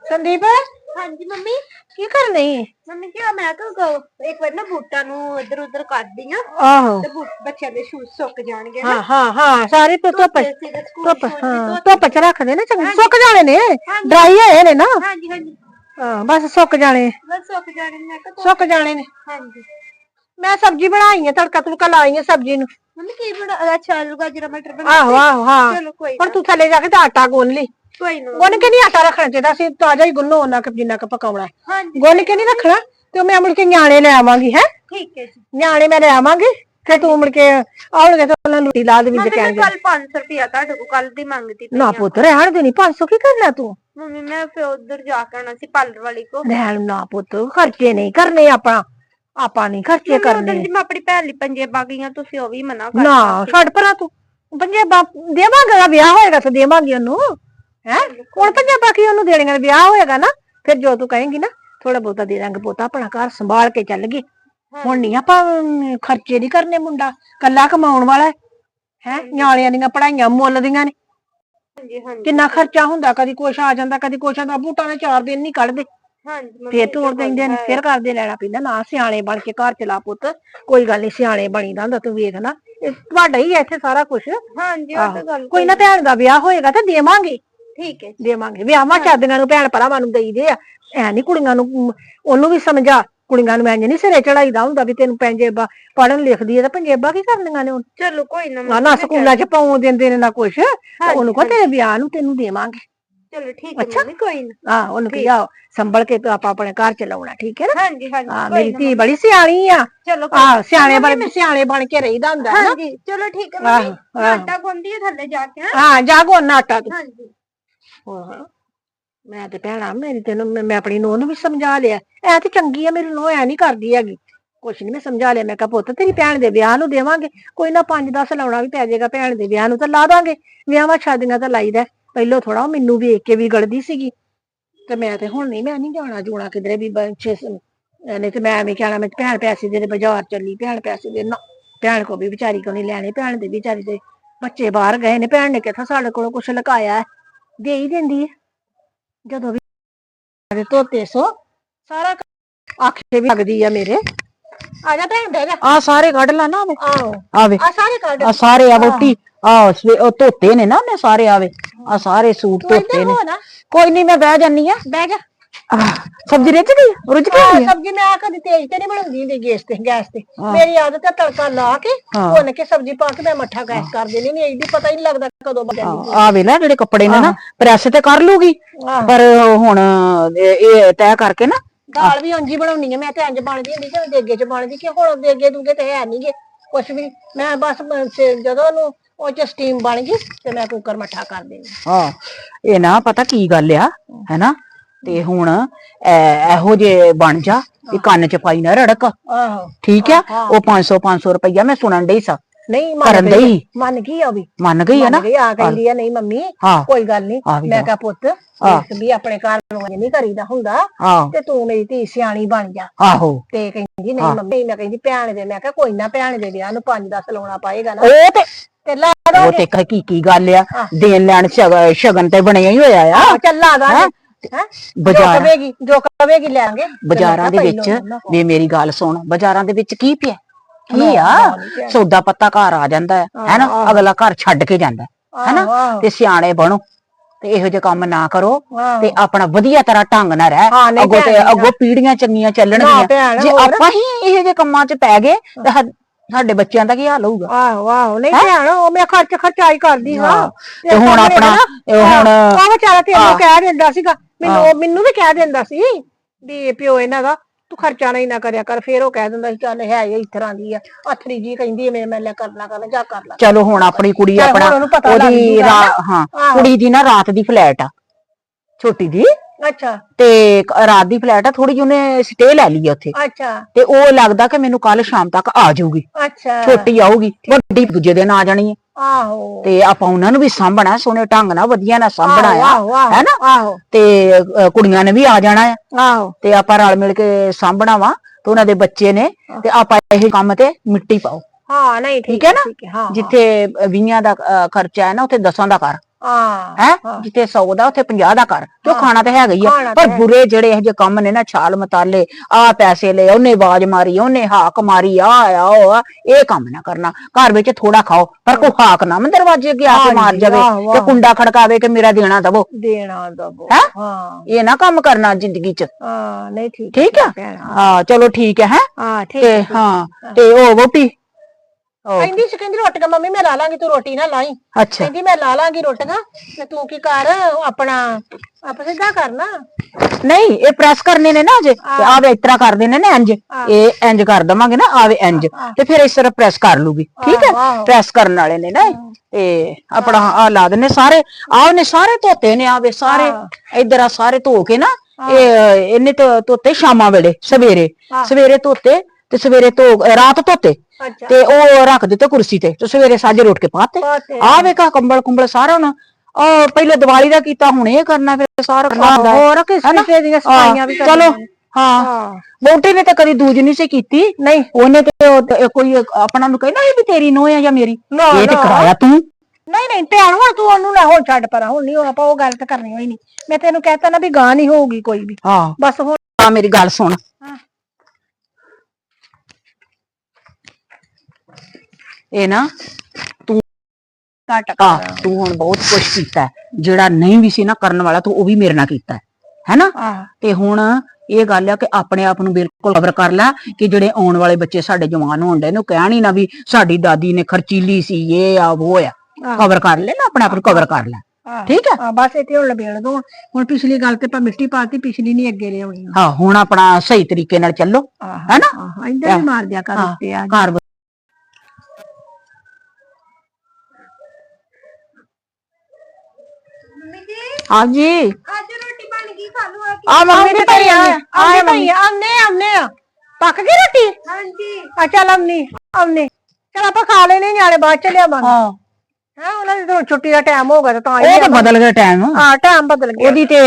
ਸੰਦੀਪ? ਹਾਂਜੀ ਮੰਮੀ। ਕੀ ਕਰ ਰਹੀ ਮੰਮੀ ਜੀ ਮੈਂ ਤਾਂ ਇੱਕ ਵਾਰ ਨਾ ਬੂਟਾਂ ਨੂੰ ਇੱਧਰ ਉੱਧਰ ਕੱਢਦੀ ਆ। ਆਹੋ। ਤੇ ਬੂਟ ਬੱਚਿਆਂ ਦੇ ਸ਼ੂਜ਼ ਸੁੱਕ ਜਾਣਗੇ ਹਾਂ ਹਾਂ ਹਾਂ ਸਾਰੇ ਧੁੱਪ ਧੁੱਪ ਸਵੇਰੇ ਸਕੂਲ ਧੁੱਪ ਹਾਂ ਧੁੱਪ। ਚ ਰੱਖਦੇ ਨੇ ਚੰਗੇ ਸੁੱਕ ਜਾਣੇ ਨੇ। ਡਰਾਈ ਹੋਏ ਨੇ ਨਾ। ਹਾਂਜੀ ਹਾਂਜੀ। ਹਾਂ ਬਸ ਸੁੱਕ ਜਾਣੇ। ਬਸ ਸੁੱਕ ਜਾਣੇ ਨੇ ਮੈਂ ਕਿਹਾ ਸੁੱਕ ਜਾਣੇ ਨੇ। ਹਾਂਜੀ। ਮੈਂ ਸਬਜ਼ੀ ਬਣਾਈ ਹੈ ਤੜਕਾ ਤੁੜਕਾ ਲਾਈ ਹੈ ਸਬਜ਼ੀ ਨੂੰ। ਮੰਮੀ ਕੀ ਬਣਾ ਅੱਛਾ ਆਲੂ ਗਾਜਰ ਮਟਰ ਬਣਾ ਆਹੋ ਆਹੋ ਹਾਂ। ਚਲੋ ਕੋਈ ਹੁਣ ਤੂੰ ਥੱਲੇ ਜਾ ਕੇ ਤੇ ਆਟਾ ਗੁੰਨ ਲਈ ਕੋਈ ਨਾ। ਗੁੰਨ ਕੇ ਨਹੀਂ ਆਟਾ ਰੱਖਣਾ ਚਾਹੀਦਾ ਸੀ ਤਾਜ਼ਾ ਹੀ ਗੁੰਨੋ ਉਹਨਾਂ ਕਿ ਜਿੰਨਾ ਕੁ ਪਕਾਉਣਾ ਹੈ। ਹਾਂਜੀ। ਗੁੰਨ ਕੇ ਨਹੀਂ ਰੱਖਣਾ ਤੇ ਮੈਂ ਮੁੜ ਕੇ ਨਿਆਣੇ ਲੈ ਆਵਾਂਗੀ ਹੈ? ਠੀਕ ਹੈ ਜੀ। ਨਿਆਣੇ ਮੈਂ ਲੈ ਆਵਾਂਗੀ ਫਿਰ ਤੂੰ ਮੁੜ ਕੇ ਆਉਣਗੇ ਤੇ ਉਹਨਾਂ ਨੂੰ ਰੋਟੀ ਲਾ ਦੇਵੀਂ ਤੇ ਮੰਮੀ ਮੈਂ ਕਹਿਣਗੇ। ਕੱਲ 500 ਰੁਪਿਆ ਤੁਹਾਡੇ ਕੋਲ ਕੱਲ ਦੀ ਮੰਗਦੀ ਪਈ ਨਾ ਆ। ਪੁੱਤ ਰਹਿਣ ਦੇ ਨਹੀਂ 500 ਕੀ ਕਰਨਾ ਤੂੰ? ਮੰਮੀ ਮੈਂ ਫਿਰ ਉਧਰ ਜਾ ਕੇ ਆਣਾ ਸੀ ਪਾਰਲਰ ਵਾਲੀ ਕੋ ਰਹਿਣ ਨਾ ਪੁੱਤ ਖਰਚੇ ਨਹੀਂ ਕਰਨੇ ਆਪਾਂ ਆਪਾਂ ਨਹੀਂ ਖਰਚੇ ਕਰਨੇ। ਜੀ ਮੈਂ ਆਪਣੀ ਭੈਣ ਲਈ ਪੰਜੇਬਾਂ ਗਈਆਂ ਤੁਸੀਂ ਉਹ ਵੀ ਮਨਾ ਕਰ ਨਾ ਛੱਡ ਪਰਾਂ ਤੂੰ ਪੰਜਾਬਾ ਦੇਵਾਂਗੇ ਉਹਦਾ ਵਿਆਹ ਹੋਏਗਾ ਤਾਂ ਦੇਵਾਂਗੇ ਉਹਨੂੰ। ਹੈ? ਹੁਣ ਪੰਜਾਬਾ ਕੀ ਉਹਨੂੰ ਦੇਣਗੇ ਵਿਆਹ ਹੋਏਗਾ ਨਾ ਫਿਰ ਜੋ ਤੂੰ ਕਹੇਂਗੀ ਨਾ ਥੋੜਾ ਬਹੁਤਾ ਦੇ ਦਾਂਗੇ ਪੁੱਤ ਆਪਣਾ ਘਰ ਸੰਭਾਲ ਕੇ ਚੱਲ ਗਏ ਹੁਣ ਨਹੀਂ ਆਪਾਂ ਖਰਚੇ ਨਹੀਂ ਕਰਨੇ ਮੁੰਡਾ ਕੱਲਾ ਕਮਾਉਣ ਵਾਲਾ ਹੈ। ਹੈ? ਨਿਆਣਿਆਂ ਦੀਆਂ ਪੜਾਈਆਂ ਮੁੱਲ ਦੀਆਂ ਨੇ। ਕਿੰਨਾ ਖਰਚਾ ਹੁੰਦਾ ਕਦੀ ਕੁਛ ਆ ਜਾਂਦਾ ਕਦੀ ਕੁਛ ਆਉਂਦਾ ਬੂਟਾਂ ਦੇ ਚਾਰ ਦਿਨ ਨਹੀਂ ਕੱਢਦੇ। ਫੇਰ ਤੋੜ ਦਿੰਦੇ ਨੇ ਫੇਰ ਕਰਦੇ ਲੈਣਾ ਪੈਂਦਾ ਨਾ ਸਿਆਣੇ ਬਣ ਕੇ ਘਰ ਚਲਾ ਪੁੱਤ ਕੋਈ ਗੱਲ ਨਹੀਂ ਸਿਆਣੇ ਬਣੀਦਾ ਹੁੰਦਾ ਤੂੰ ਵੇਖ ਨਾ। ਤੁਹਾਡਾ ਹੀ ਹੈ ਇੱਥੇ ਸਾਰਾ ਕੁਝ ਹਾਂਜੀ ਉਹ ਤਾਂ ਗੱਲ ਕੋਈ ਨਾ ਭੈਣ ਦਾ ਵਿਆਹ ਹੋਏਗਾ ਤਾਂ ਦੇਵਾਂਗੇ। ਠੀਕ ਹੈ ਜੀ। ਦੇਵਾਂਗੇ। ਵਿਆਹਾਂ ਸ਼ਾਦੀਆਂ ਨੂੰ ਭੈਣ ਭਰਾਵਾਂ ਨੂੰ ਦੇਈਦੇ ਆ। ਐ ਨਹੀਂ ਕੁੜੀਆਂ ਨੂੰ ਉਹਨੂੰ ਵੀ ਸਮਝਾ। ਕੁੜੀਆਂ ਨੂੰ ਇੰਜ ਨਹੀਂ ਸਿਰੇ ਚੜਾਈਦਾ ਹੁੰਦਾ ਵੀ ਤੈਨੂੰ ਪੰਜੇਬਾ ਪੜਨ ਲਿਖਦੀ ਹੈ ਤਾਂ ਪੰਜੇਬਾ ਕੀ ਕਰਨੀਆਂ ਨੇ ਹੁਣ? ਚਲੋ ਕੋਈ ਨਾ ਨਾ ਮੰਮੀ, ਨਾ ਮੈਂ ਸਕੂਲਾਂ 'ਚ ਪਾਉਂ ਦਿੰਦੇ ਨੇ ਨਾ ਕੁਛ। ਹਾਂਜੀ, ਉਹਨੂੰ ਕਹੋ ਤੇਰੇ ਵਿਆਹ ਨੂੰ ਤੈਨੂੰ ਦੇਵਾਂਗੇ। ਚਲੋ ਠੀਕ ਹੈ ਮੰਮੀ ਕੋਈ ਨਾ। ਹਾਂ ਉਹਨੂੰ ਕਿਹਾ ਸੰਭਲ ਕੇ ਤੂੰ ਆਪਾਂ ਆਪਣੇ ਘਰ ਚਲਾਉਣਾ ਠੀਕ ਹੈ ਨਾ? ਹਾਂਜੀ ਹਾਂਜੀ ਕੋਈ ਮੇਰੀ ਨਾ ਧੀ ਬੜੀ ਸਿਆਣੀ ਆ। ਚਲੋ ਕੋਈ ਆ ਸਿਆਣੇ ਬਣ ਸਿਆਣੇ ਬਣ ਕੇ ਰਹੀਦਾ ਹੁੰਦਾ ਹੈ ਨਾ? ਹਾਂਜੀ ਚਲੋ ਠੀਕ ਹੈ ਮੰਮੀ। ਆਹੋ, ਮੈਂ ਆਹੋ। ਆਟਾ ਗੁੰਦੀ ਹੈ ਥੱਲੇ ਜਾ ਕੇ ਹੈਂ? ਹਾਂ ਜਾ ਕੋ ਆਟਾ ਤੂੰ। ਹਾਂਜੀ। ਹਾਂ ਮੈਂ ਤੇ ਭੈਣਾ, ਮੇਰੀ ਤੈਨੂੰ ਮੈਂ ਮੈਂ ਆਪਣੀ ਨੂੰਹ ਨੂੰ ਵੀ ਸਮਝਾ ਲਿਆ। ਐ ਤੇ ਚੰਗੀ ਆ, ਮੇਰੀ ਨੂੰਹ ਐ ਨਹੀਂ ਕਰਦੀ ਹੈਗੀ। ਕੁਛ ਨਹੀਂ ਮੈਂ ਸਮਝਾ ਲਿਆ। ਮੈਂ ਕਿਹਾ, ਪੁੱਤ, ਤੇਰੀ ਭੈਣ ਦੇ ਵਿਆਹ ਨੂੰ ਦੇਵਾਂਗੇ। ਕੋਈ ਨਾ 5-10 ਲਾਉਣਾ ਵੀ ਪੈ ਜਾਏਗਾ ਭੈਣ ਦੇ ਵਿਆਹ ਨੂੰ ਤਾਂ ਲਾ ਦਾਂਗੇ। ਵਿਆਹਾਂ ਸ਼ਾਦੀਆਂ ਤਾਂ ਲਾਈਦਾ ਪਹਿਲੋਂ ਥੋੜਾ ਮੈਨੂੰ ਵੇਖ ਕੇ ਵੀ ਗਲਦੀ ਸੀਗੀ। ਤੇ ਮੈਂ ਤੇ ਹੁਣ ਨਹੀਂ ਮੈਂ ਨਹੀਂ ਜਾਣਾ ਜੂਣਾ ਕਿਧਰੇ ਵੀ ਬੱਚੇ ਨਹੀਂ ਤੇ ਮੈਂ ਵੀ ਕਹਿਣਾ, ਮੈਂ ਭੈਣ ਪੈਸੇ ਦੇ ਦੇ, ਬਾਜ਼ਾਰ ਚੱਲੀ, ਭੈਣ ਪੈਸੇ ਦੇ ਨਾ। ਭੈਣ ਕੋ ਵੀ ਵਿਚਾਰੀ ਕੋ ਨਹੀਂ ਲੈਣੇ, ਭੈਣ ਦੇ ਵਿਚਾਰੀ ਦੇ ਬੱਚੇ ਬਾਹਰ ਗਏ ਨੇ। ਭੈਣ ਨੇ ਕਿਥਾ ਸਾਡੇ ਕੋਲੋਂ ਕੁਛ ਲੁਕਾਇਆ ਦੇ ਹੀ ਦਿੰਦੀ ਹੈ ਜਦੋਂ ਵੀ ਮੇਰੇ ਧੋਤੇ ਸੋ ਸਾਰਾ ਆਖੇ ਵੀ ਲੱਗਦੀ ਆ ਮੇਰੇ। ਆ ਜਾ ਭੈਣ ਬਹਿ ਜਾ। ਆ ਸਾਰੇ ਕੱਢ ਲਾ ਨਾ ਆਵੇ। ਆ ਸਾਰੇ ਕੱਢ। ਆ ਸਾਰੇ ਆ ਵੋਟੀ ਆ ਉਹ ਧੋਤੇ ਨੇ ਨਾ ਉਹਨੇ ਸਾਰੇ ਆਵੇ। ਆ ਸਾਰੇ ਸੂਟ ਤੂੰ ਇੱਧਰ ਧੋਤੇ ਨੇ। ਹੋ ਨਾ। ਕੋਈ ਨਹੀਂ ਮੈਂ ਬਹਿ ਜਾਨੀ ਆ। ਬਹਿ ਜਾ। ਆਹ, ਸਬਜ਼ੀ ਰਿੱਝ ਗਈ? ਰੁੱਝ ਗਈ ਆ? ਸਬਜ਼ੀ ਮੈਂ ਕਦੀ ਤੇਜ਼ ਤੇ ਨਹੀਂ ਬਣਾਉਂਦੀ ਹੁੰਦੀ ਗੈਸ ਤੇ ਗੈਸ ਤੇ ਮੇਰੀ ਆਦਤ ਹੈ ਤੜਕਾ ਲਾ ਕੇ। ਭੁੰਨ ਕੇ ਸਬਜ਼ੀ ਪਾ ਕੇ ਮੈਂ ਮੱਠਾ ਗੈਸ ਕਰ ਦੇਣੀ ਨਹੀਂ ਇਹਦੀ ਪਤਾ ਹੀ ਨਹੀਂ ਲੱਗਦਾ ਕਦੋਂ ਬਣ ਜਾਂਦੀ ਆ ਵੇ ਨਾ ਜਿਹੜੇ ਕੱਪੜੇ ਨੇ ਨਾ ਪ੍ਰੈਸ ਤੇ ਕਰ ਲੂਗੀ। ਪਰ ਹੁਣ ਇਹ ਇਹ ਤੈਅ ਕਰਕੇ ਨਾ ਦਾਲ ਵੀ ਉਂਝ ਹੀ ਬਣਾਉਣੀ ਹੈ ਮੈਂ ਤੇ ਇੰਜ ਬਣਦੀ ਹੁੰਦੀ ਕਿ ਦੇਗੇ ਚ ਬਣਦੀ ਕਿ ਹੁਣ ਦੇਗੇ ਦੂਗੇ ਤੇ ਹੈ ਨਹੀਂਗੇ ਕੁਛ ਵੀ। ਮੈਂ ਬਸ ਮ- ਸੇ- ਜਦੋਂ ਉਹਨੂੰ ਉਹ ਚ ਸਟੀਮ ਬਣ ਗਈ ਤੇ ਮੈਂ ਕੁੱਕਰ ਮੱਠਾ ਕਰ ਦੇਣੀ ਹਾਂ ਇਹ ਨਾ ਪਤਾ ਕੀ ਗੱਲ ਆ ਹੈਨਾ? ਤੇ ਹੁਣ ਐ- ਇਹੋ ਜੇ ਬਣ ਜਾ ਇਹ ਕੰਨ ਚ ਪਾਈ ਨਾ ਰੜਕ। ਆਹੋ। ਠੀਕ ਆ? ਉਹ 500 500 ਰੁਪਈਆ ਮੈਂ ਸੁਣਨ ਡਈ ਸਾਂ। ਨਹੀਂ ਕਰਨ ਮੰਨ ਡਈ? ਗਈ ਮੰਨ ਗਈ ਆ ਉਹ ਵੀ। ਮੰਨ ਗਈ ਆ ਨਾ? ਮੰਨ ਗਈ ਆ ਕਹਿੰਦੀ ਆ ਨਹੀਂ ਮੰਮੀ ਹਾਂ। ਕੋਈ ਗੱਲ ਨਹੀਂ। ਆ ਵੀ ਮੈਂ। ਕਿਹਾ ਪੁੱਤ ਇਸ ਵੀ ਆਪਣੇ ਘਰ ਨੂੰ ਨਹੀਂ ਕਰੀਦਾ ਹੁੰਦਾ। ਆਹੋ ਤੇ ਤੂੰ ਮੇਰੀ ਧੀ ਸਿਆਣੀ ਬਣ ਜਾ। ਆਹੋ। ਤੇ ਕਹਿੰਦੀ ਨਹੀਂ ਮੰਮੀ ਮੈਂ ਕਹਿੰਦੀ ਭੈਣ ਦੇ ਮੈਂ ਕਿਹਾ ਕੋਈ ਨਾ ਭੈਣ ਦੇ ਵਿਆਹ ਨੂੰ 5-10 ਲਾਉਣਾ ਪਾਏਗਾ ਨਾ। ਉਹ ਤੇ ਤੇ ਲਾ ਉਹ ਦਾਂਗੇ ਤੇ ਕੀ ਕੀ ਗੱਲ ਆ? ਦੇਣ ਲੈਣ ਸ਼ਗ- ਸ਼ਗਨ ਤੇ ਬਣਿਆ ਹੀ ਹੋਇਆ ਆ। ਚੱਲ ਦਾਂਗੇ ਹੈ? ਜੋ ਬਾਜ਼ਾਰ। ਕਵੇਗੀ ਜੋ ਕਵੇਗੀ ਲੈਾਂਗੇ ਬਾਜ਼ਾਰਾਂ ਦੇ ਵਿੱਚ ਵੇ ਮੇਰੀ ਗੱਲ ਸੁਣ ਬਾਜ਼ਾਰਾਂ ਦੇ ਵਿੱਚ ਕੀ ਪਿਆ? ਕੀ ਆ? ਸੌਦਾ ਪੱਤਾ ਘਰ ਆ ਜਾਂਦਾ ਹੈ ਹੈਨਾ? ਅਗਲਾ ਘਰ ਛੱਡ ਕੇ ਜਾਂਦਾ ਹੈ ਹੈਨਾ? ਆਹੋ। ਤੇ ਸਿਆਣੇ ਬਣੋ ਤੇ ਇਹੋ ਜਿਹੇ ਕੰਮ ਨਾ ਕਰੋ ਆਹੋ। ਤੇ ਆਪਣਾ ਵਧੀਆ ਤਰ੍ਹਾਂ ਢੰਗ ਨਾਲ ਰਹਿ। ਨਹੀਂ ਅੱਗੋਂ ਤੇ ਭੈਣ, ਅੱਗੋਂ ਪੀੜੀਆਂ ਚੰਗੀਆਂ ਨਾ ਚੱਲਣਗੀਆਂ ਭੈਣ, ਜੇ ਹੋਰ। ਆਪਾਂ ਹੀ ਇਹੋ ਜਿਹੇ ਕੰਮਾਂ 'ਚ ਪੈ ਗਏ ਤੇ ਸਾਡੇ ਬੱਚਿਆਂ ਦਾ ਕੀ ਹਾਲ ਹੋਊਗਾ? ਆਹੋ ਆਹੋ। ਨਹੀਂ ਭੈਣ ਉਹ ਮੈਂ ਖਰਚ ਖਰਚਾਈ ਕਰਦੀ ਹਾਂ। ਹਾਂ। ਤੇ ਹੁਣ ਆਪਣਾ ਨਾ, ਇਹ ਹੁਣ ਉਹ ਵਿਚਾਰਾ ਤੈਨੂੰ ਕਹਿ ਦਿੰਦਾ ਸੀਗਾ ਮੈਨੂੰ ਉਹ ਮੈਨੂੰ ਵੀ ਕਹਿ ਦਿੰਦਾ ਸੀ ਵੀ ਪਿਓ ਇਹਨਾਂ ਦਾ ਤੂੰ ਖਰਚਾ ਨਹੀਂ ਨਾ ਕਰਿਆ ਕਰ ਫੇਰ ਉਹ ਕਹਿ ਦਿੰਦਾ ਸੀ ਚੱਲ ਹੈ ਇਹ ਇਸ ਤਰ੍ਹਾਂ ਦੀ ਆ ਅਥਰੀ ਜੀ ਕਹਿੰਦੀ ਮੈਂ ਮੈਂ ਲੈ ਕਰਨਾ ਕਰਨਾ ਜਾ ਕਰ ਲਾ ਚਲੋ ਹੁਣ ਆਪਣੀ ਕੁੜੀ ਆਪਣਾ ਉਹਦੀ। ਹਾਂ। ਕੁੜੀ ਦੀ ਨਾ ਰਾਤ ਦੀ ਫਲੈਟ ਆ ਛੋਟੀ ਦੀ ਅੱਛਾ। ਤੇ ਰਾਤ ਦੀ ਫਲੈਟ ਆ ਥੋੜੀ ਜਿਹੀ ਉਹਨੇ ਸਟੇ ਲੈ ਲਈ ਆ ਉੱਥੇ। ਅੱਛਾ। ਤੇ ਉਹ ਲੱਗਦਾ ਕਿ ਮੈਨੂੰ ਕੱਲ ਸ਼ਾਮ ਤੱਕ ਆ ਜਾਊਗੀ। ਅੱਛਾ। ਛੋਟੀ ਆਊਗੀ ਵੱਡੀ ਦੂਜੇ ਦਿਨ ਆ ਜਾਣੀ ਹੈ। ਆਹੋ। ਤੇ ਆਪਾਂ ਉਹਨਾਂ ਨੂੰ ਵੀ ਸਾਂਭਣਾ ਸੋਹਣੇ ਢੰਗ ਨਾਲ ਵਧੀਆ ਨਾਲ ਸਾਂਭਣਾ ਆ ਹੈਨਾ ਆਹੋ ਤੇ ਕੁੜੀਆਂ ਨੇ ਵੀ ਆ ਜਾਣਾ ਆ। ਆਹੋ। ਤੇ ਆਪਾਂ ਰਲ ਮਿਲ ਕੇ ਸਾਂਭਣਾ ਵਾ ਤੇ ਉਹਨਾਂ ਦੇ ਬੱਚੇ ਨੇ ਤੇ ਆਪਾਂ ਇਹ ਕੰਮ ਤੇ ਮਿੱਟੀ ਪਾਓ। ਹਾਂ ਨਹੀਂ ਠੀਕ ਹੈ ਨਾ? ਹੈ ਹਾਂ ਜਿੱਥੇ 20 ਦਾ ਖਰਚਾ ਹੈ ਨਾ ਉੱਥੇ 10 ਦਾ ਕਰ ਹਾਂ ਹੈ? ਜਿੱਥੇ 100 ਦਾ ਉੱਥੇ 50 ਦਾ ਕਰ ਕਿਉਂ ਖਾਣਾ ਤਾਂ ਹੈਗਾ ਹੀ ਆ। ਪਰ ਤਾਂ ਬੁਰੇ ਜਿਹੜੇ ਇਹੋ ਜਿਹੇ ਕੰਮ ਨੇ ਨਾ ਛਾਲ ਮਤਾਲੇ ਆ ਪੈਸੇ ਲਏ ਉਹਨੇ ਆਵਾਜ਼ ਮਾਰੀ ਉਹਨੇ ਹਾਕ ਮਾਰੀ ਆ ਆ ਉਹ ਇਹ ਕੰਮ ਨਾ ਕਰਨਾ। ਘਰ ਵਿੱਚ ਥੋੜਾ ਖਾਓ ਪਰ ਕੋਈ ਹਾਕ ਨਾ ਦਰਵਾਜ਼ੇ ਅੱਗੇ ਆ ਕੇ ਮਾਰ ਜਾਵੇ ਤੇ। ਕੁੰਡਾ ਖੜਕਾਵੇ ਕਿ ਮੇਰਾ ਦੇਣਾ ਦਵੋ। ਦੇਣਾ ਦਬੋ ਹੈਂ? ਇਹ ਨਾ ਕੰਮ ਕਰਨਾ ਜ਼ਿੰਦਗੀ 'ਚ। ਹਾਂ ਨਹੀਂ ਠੀਕ ਠੀਕ ਆ। ਹਾਂ ਚਲੋ ਠੀਕ ਹੈ ਹੈ? ਹਾਂ ਠੀਕ ਤੇ ਹੈ। ਤੇ ਉਹ ਵੋਟੀ ਕਹਿੰਦੀ ਸੀ ਕਹਿੰਦੀ ਰੋਟੀਆਂ ਮੰਮੀ ਮੈਂ ਲਾ ਲਾਂਗੀ ਤੂੰ ਰੋਟੀ ਨਾ ਲਾਈ। ਅੱਛਾ। ਕਹਿੰਦੀ ਮੈਂ ਲਾ ਲਾਂਗੀ ਰੋਟੀਆਂ ਤੇ ਤੂੰ ਕੀ ਕਰ ਆਪਣਾ ਆਪ ਸਿੱਧਾ ਕਰਨਾ। ਨਹੀਂ ਇਹ ਪ੍ਰੈਸ ਕਰਨੇ ਨੇ ਨਾ ਅਜੇ ਤੇ ਆਵੇ ਇਸ ਤਰ੍ਹਾਂ ਕਰ ਦੇਣੇ ਨੇ ਇੰਜ ਇਹ ਇੰਜ ਕਰ ਦਵਾਂਗੇ ਨਾ ਆਵੇ ਇੰਜ ਤੇ ਫਿਰ ਇਸ ਤਰ੍ਹਾਂ ਪ੍ਰੈਸ ਕਰ ਲੂਗੀ ਠੀਕ ਹੈ। ਪ੍ਰੈਸ ਕਰਨ ਵਾਲੇ ਨੇ ਨਾ ਇਹ। ਤੇ ਆਪਣਾ ਆ ਲਾ ਦਿੰਨੇ ਸਾਰੇ। ਆਹ ਉਹਨੇ ਸਾਰੇ ਧੋਤੇ ਨੇ ਆਵੇ ਸਾਰੇ। ਇਧਰ ਆ ਸਾਰੇ ਧੋ ਕੇ ਨਾ ਇਹ ਇਹਨੇ ਤਾਂ ਧੋਤੇ ਸ਼ਾਮਾਂ ਵੇਲੇ ਸਵੇਰੇ। ਸਵੇਰੇ ਧੋਤੇ ਤੇ ਸਵੇਰੇ ਧੋ ਰਾਤ ਧੋਤੇ। ਅੱਛਾ। ਤੇ ਉਹ ਰੱਖ ਦਿੱਤੇ ਕੁਰਸੀ ਤੇ। ਤੇ ਸਵੇਰੇ ਸਾਜਰੇ ਉੱਠ ਕੇ ਪਾਤੇ। ਪਾਤੇ। ਆ ਵੇਖਾ ਕੰਬਲ ਕੁੰਬਲ ਸਾਰਾ ਹੁਣ ਉਹ ਪਹਿਲੇ ਦੀਵਾਲੀ ਦਾ ਕੀਤਾ ਹੁਣ ਇਹ ਕਰਨਾ ਫਿਰ ਸਾਰਾ ਕਰਨਾ ਹੁੰਦਾ। ਹੈ। ਹੋਰ ਕਿਸ ਹੈਨਾ? ਕਿਸੇ ਦੀਆਂ ਸਫਾਈਆਂ ਵੀ ਹਾਂ, ਚਲੋ ਨੇ। ਹਾਂ। ਹਾਂ। ਵੋਟੀ ਨੇ ਤਾਂ ਕਦੀ ਦੂਜ ਨਹੀਂ ਸੀ ਕੀਤੀ। ਨਹੀਂ। ਉਹਨੇ ਤੇ ਉਹ ਤੇ ਕੋਈ ਆਪਣਾ ਨੂੰ ਕਹਿੰਦਾ ਇਹ ਵੀ ਤੇਰੀ ਨੋਹ ਆ ਜਾਂ ਮੇਰੀ? ਨਾ, ਇਹ ਤੇ ਨਾ। ਕਰਾਇਆ ਤੂੰ। ਨਹੀਂ ਨਹੀਂ ਭੈਣ ਹੁਣ ਤੂੰ ਉਹਨੂੰ ਨਾ ਹੁਣ ਛੱਡ ਪਰਾਂ। ਹੁਣ ਨਹੀਂ ਆਪਾਂ ਉਹ ਗੱਲ ਤਾਂ ਕਰਨੀ ਹੋਈ ਨਹੀਂ। ਮੈਂ ਤੈਨੂੰ ਕਹਿਤਾ ਨਾ ਵੀ ਗਾਂ ਨਹੀਂ ਹੋਊਗੀ ਕੋਈ ਵੀ। ਹਾਂ। ਬਸ ਹੁਣ ਆ ਮੇਰੀ ਗੱਲ ਸੁਣ ਹਾਂ। ਇਹ ਨਾ ਘਟ ਆ ਤੂੰ ਹੁਣ ਬਹੁਤ ਕੁਝ ਕੀਤਾ ਹੈ। ਜਿਹੜਾ ਨਹੀਂ ਵੀ ਸੀ ਨਾ ਕਰਨ ਵਾਲਾ ਤੂੰ ਉਹ ਵੀ ਮੇਰੇ ਨਾਲ ਕੀਤਾ ਹੈ। ਹੈਨਾ? ਆਹ। ਤੇ ਹੁਣ ਇਹ ਗੱਲ ਆ ਕਿ ਆਪਣੇ ਆਪ ਨੂੰ ਬਿਲਕੁਲ ਕਵਰ ਕਰ ਲੈ ਕਿ ਜਿਹੜੇ ਆਉਣ ਵਾਲੇ ਬੱਚੇ ਸਾਡੇ ਜਵਾਨ ਹੋਣ ਦੇ ਨੂੰ ਕਹਿਣ ਹੀ ਨਾ ਵੀ ਸਾਡੀ ਦਾਦੀ ਨੇ ਖਰਚੀਲੀ ਸੀ ਇਹ ਆ ਉਹ ਆ। ਆਹ। ਕਵਰ ਕਰ ਲੈ ਨਾ ਆਪਣੇ ਆਪ ਨੂੰ ਕਵਰ ਕਰ ਲੈ। ਆਹ। ਠੀਕ ਹੈ? ਆ ਬਸ ਇੱਥੇ ਹੁਣ ਲਬੇੜ ਦੋ। ਹੁਣ ਪਿਛਲੀ ਗੱਲ ਤੇ ਆਪਾਂ ਮਿੱਟੀ ਪਾਤੀ ਪਿਛਲੀ ਨਹੀਂ ਅੱਗੇ ਲਿਆਉਣੀ। ਹਾਂ ਹੁਣ ਆਪਣਾ ਸਹੀ ਤਰੀਕੇ ਨਾਲ ਚੱਲੋ। ਹੈਨਾ? ਹਾਂ ਇੰਦਰ ਵੀ ਮਾਰ ਦਿਆ ਕਰ ਹਾਂ। ਉੱਤੇ ਆ। ਘਰ ਹਾਂਜੀ। ਅੱਜ ਰੋਟੀ ਬਣ ਗਈ ਖਾ ਲਓ ਆ ਮੰਮੀ ਤੇ ਤੇਰੀ ਆ ਆਏ ਭਈ ਆਨੇ ਆਨੇ ਪੱਕ ਗਈ ਰੋਟੀ? ਹਾਂਜੀ। ਆ ਚੱਲ ਆਉਣੀ ਆਉਣੀ ਚਲ ਆਪਾਂ ਖਾ ਲੈਣੇ ਨਾਲੇ ਬਾਅਦ ਚ ਲਿਆਵਾਂਗੇ। ਹਾਂ। ਹਾਂ ਉਹਨਾਂ ਦੀ ਤਾਂ ਛੁੱਟੀ ਦਾ ਟਾਈਮ ਹੋ ਗਿਆ ਤਾਂ ਉਹ ਤਾਂ ਬਦਲ ਗਿਆ ਟਾਈਮ ਹਾਂ ਟਾਈਮ ਬਦਲ ਗਿਆ। ਉਹਦੀ ਤੇ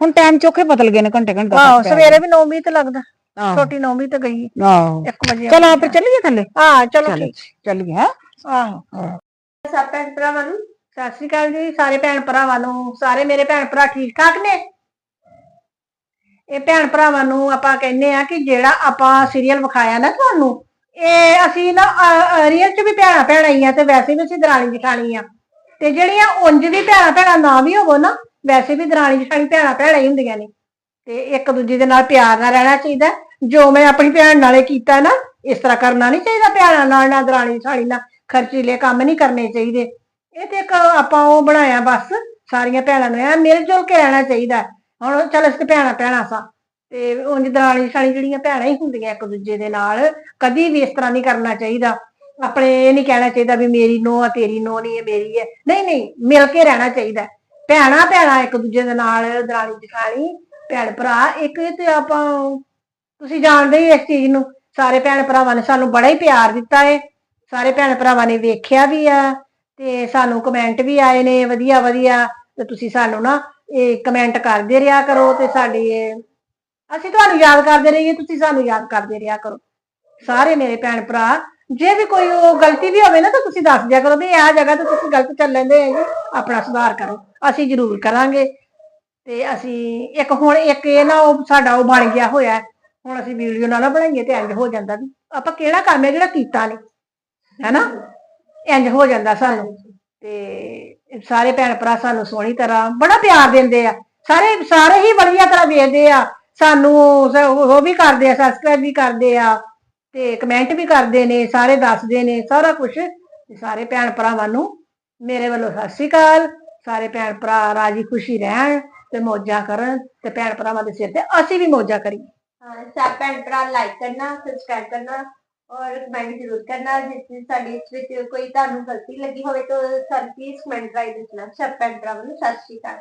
ਹੁਣ ਟਾਈਮ ਚੋਖੇ ਬਦਲ ਗਏ ਨੇ ਘੰਟੇ ਘੰਟੇ ਆਹੋ ਸਵੇਰੇ ਵੀ 9 ਤੇ ਲੱਗਦਾ। ਆਹੋ। ਛੋਟੀ 9 ਤੇ ਗਈ। ਆਹੋ। 1 ਵਜੇ ਚਲ ਆਪੇ ਚੱਲੀਏ ਥੱਲੇ। ਹਾਂ ਚਲੋ ਚਲ ਠੀਕ। ਚੱਲੀਏ ਹੈ। ਆਹੋ। ਸਭ ਭੈਣ ਭਰਾਵਾਂ ਨੂੰ ਸਤਿ ਸ਼੍ਰੀ ਅਕਾਲ ਜੀ, ਸਾਰੇ ਭੈਣ ਭਰਾਵਾਂ ਨੂੰ, ਸਾਰੇ ਮੇਰੇ ਭੈਣ ਭਰਾ ਠੀਕ ਠਾਕ ਨੇ? ਇਹ ਭੈਣ ਭਰਾਵਾਂ ਨੂੰ ਆਪਾਂ ਕਹਿੰਦੇ ਆ ਕਿ ਜਿਹੜਾ ਆਪਾਂ ਸੀਰੀਅਲ ਵਿਖਾਇਆ ਨਾ ਤੁਹਾਨੂੰ, ਇਹ ਅਸੀਂ ਨਾ ਰੀਅਲ ਚ ਵੀ ਭੈਣਾਂ ਭੈਣਾਂ ਹੀ ਆ ਤੇ ਵੈਸੇ ਵੀ ਅਸੀਂ ਦਰਾਣੀ ਜਠਾਣੀ ਆ ਤੇ ਜਿਹੜੀਆਂ ਉਂਝ ਵੀ ਭੈਣਾਂ ਭੈਣਾਂ ਨਾ ਵੀ ਹੋਵੋ ਨਾ, ਵੈਸੇ ਵੀ ਦਰਾਣੀ ਜਠਾਣੀ ਭੈਣਾਂ ਭੈਣਾਂ ਹੀ ਹੁੰਦੀਆਂ ਨੇ। ਤੇ ਇੱਕ ਦੂਜੇ ਦੇ ਨਾਲ ਪਿਆਰ ਨਾਲ ਰਹਿਣਾ ਚਾਹੀਦਾ ਜੋ ਮੈਂ ਆਪਣੀ ਭੈਣ ਨਾਲੇ ਕੀਤਾ ਨਾ, ਇਸ ਤਰ੍ਹਾਂ ਕਰਨਾ ਨਹੀਂ ਚਾਹੀਦਾ ਭੈਣਾਂ ਨਾਲ, ਨਾ ਦਰਾਣੀ ਜਠਾਣੀ ਨਾਲ। ਖਰਚੀਲੇ ਕੰਮ ਨਹੀਂ ਕਰਨੇ ਚਾਹੀਦੇ। ਇਹ ਤੇ ਇੱਕ ਆਪਾਂ ਉਹ ਬਣਾਇਆ ਬਸ, ਸਾਰੀਆਂ ਭੈਣਾਂ ਨੂੰ। ਐ ਮਿਲ ਜੁਲ ਕੇ ਰਹਿਣਾ ਚਾਹੀਦਾ। ਹੁਣ ਚੱਲ ਅਸੀਂ ਭੈਣਾਂ ਭੈਣਾਂ ਸਾਂ। ਤੇ ਉਂਝ ਦਰਾਣੀ ਸ਼ਾਲੀ ਜਿਹੜੀਆਂ ਭੈਣਾਂ ਹੀ ਹੁੰਦੀਆਂ ਇੱਕ ਦੂਜੇ ਦੇ ਨਾਲ, ਕਦੀ ਵੀ ਇਸ ਤਰ੍ਹਾਂ ਨਹੀਂ ਕਰਨਾ ਚਾਹੀਦਾ। ਆਪਣੇ ਇਹ ਨਹੀਂ ਕਹਿਣਾ ਚਾਹੀਦਾ ਵੀ ਮੇਰੀ ਨੂੰਹ ਆ, ਤੇਰੀ ਨੂੰਹ ਨਹੀਂ ਹੈ ਮੇਰੀ ਹੈ ਨਹੀਂ ਨਹੀਂ, ਮਿਲ ਕੇ ਰਹਿਣਾ ਚਾਹੀਦਾ। ਹੈ। ਭੈਣਾਂ ਭੈਣਾਂ ਇੱਕ ਦੂਜੇ ਦੇ ਨਾਲ, ਦਰਾਣੀ ਜਠਾਣੀ, ਭੈਣ ਭਰਾ, ਇੱਕ ਇਹ ਤੇ ਆਪਾਂ ਤੁਸੀਂ ਜਾਣਦੇ ਹੀ ਇਸ ਚੀਜ਼ ਨੂੰ। ਸਾਰੇ ਭੈਣ ਭਰਾਵਾਂ ਨੇ ਸਾਨੂੰ ਬੜਾ ਹੀ ਪਿਆਰ ਦਿੱਤਾ ਏ। ਸਾਰੇ ਭੈਣ ਭਰਾਵਾਂ ਨੇ ਵੇਖਿਆ ਵੀ ਆ। ਤੇ ਸਾਨੂੰ ਕਮੈਂਟ ਵੀ ਆਏ ਨੇ, ਵਧੀਆ ਵਧੀਆ, ਤੇ ਤੁਸੀਂ ਸਾਨੂੰ ਨਾ ਇਹ ਕਮੈਂਟ ਕਰਦੇ ਰਿਹਾ ਕਰੋ ਤੇ ਸਾਡੀ ਇਹ, ਅਸੀਂ ਤੁਹਾਨੂੰ ਯਾਦ ਕਰਦੇ ਰਹੀਏ, ਤੁਸੀਂ ਸਾਨੂੰ ਯਾਦ ਕਰਦੇ ਰਿਹਾ ਕਰੋ ਸਾਰੇ ਮੇਰੇ ਭੈਣ ਭਰਾ, ਜੇ ਵੀ ਕੋਈ ਉਹ ਗਲਤੀ ਵੀ ਹੋਵੇ ਨਾ ਤਾਂ ਤੁਸੀਂ ਦੱਸ ਦਿਆ ਕਰੋ ਵੀ ਆਹ ਜਗ੍ਹਾ ਤੇ ਤੁਸੀਂ ਗਲਤ ਚੱਲਦੇ ਹੈਗੇ, ਆਪਣਾ ਸੁਧਾਰ ਕਰੋ, ਅਸੀਂ ਜ਼ਰੂਰ ਕਰਾਂਗੇ ਤੇ ਅਸੀਂ ਇੱਕ ਹੁਣ ਇੱਕ ਇਹ ਨਾ ਉਹ ਸਾਡਾ ਉਹ ਬਣ ਗਿਆ ਹੋਇਆ ਹੈ। ਹੁਣ ਅਸੀਂ ਵੀਡੀਓ ਨਾ ਨਾ ਬਣਾਈਏ ਤੇ ਇੰਜ ਹੋ ਜਾਂਦਾ ਵੀ, ਆਪਾਂ ਕਿਹੜਾ ਕੰਮ ਹੈ ਜਿਹੜਾ ਕੀਤਾ ਨਹੀਂ ਹੈਨਾ ਇੰਜ ਹੋ ਜਾਂਦਾ ਸਾਨੂੰ ਤੇ ਸਾਰੇ ਭੈਣ ਭਰਾ ਸਾਨੂੰ ਸੋਹਣੀ ਤਰ੍ਹਾਂ ਬੜਾ ਪਿਆਰ ਦਿੰਦੇ ਆ। ਸਾਰੇ ਸਾਰੇ ਹੀ ਵਧੀਆ ਤਰ੍ਹਾਂ ਵੇਖਦੇ ਆ। ਸਾਨੂੰ ਉਹ ਵੀ ਕਰਦੇ ਆ ਸਬਸਕ੍ਰਾਈਬ ਵੀ ਕਰਦੇ ਆ ਤੇ ਕਮੈਂਟ ਵੀ ਕਰਦੇ ਨੇ, ਸਾਰੇ ਦੱਸਦੇ ਨੇ ਸਾਰਾ ਕੁਝ ਸਾਰੇ ਭੈਣ ਭਰਾਵਾਂ ਨੂੰ ਮੇਰੇ ਵੱਲੋਂ ਸਤਿ ਸ਼੍ਰੀ ਅਕਾਲ। ਸਾਰੇ ਭੈਣ ਭਰਾ ਰਾਜੀ ਖੁਸ਼ੀ ਰਹਿਣ ਤੇ ਮੌਜਾਂ ਕਰਨ ਤੇ ਭੈਣ ਭਰਾਵਾਂ ਦੇ ਸਿਰ ਤੇ ਅਸੀਂ ਵੀ ਮੌਜਾਂ ਕਰੀਏ। ਹਾਂ, ਸਭ ਭੈਣ ਭਰਾ ਲਾਈਕ ਕਰਨਾ ਸਬਸਕ੍ਰਾਈਬ ਕਰਨਾ। ਔਰ ਕਮੈਂਟ ਜ਼ਰੂਰ ਕਰਨਾ ਜਿਸ ਸਾਡੀ ਇਸ ਵਿੱਚ ਕੋਈ ਤੁਹਾਨੂੰ ਗਲਤੀ ਲੱਗੀ ਹੋਵੇ ਤਾਂ ਸਾਨੂੰ ਪਲੀਜ਼ ਕਮੈਂਟ ਰਾਈ ਦੱਸਣਾ ਸਭ ਭੈਣ ਭਰਾਵਾਂ ਨੂੰ ਸਤਿ ਸ਼੍ਰੀ ਅਕਾਲ।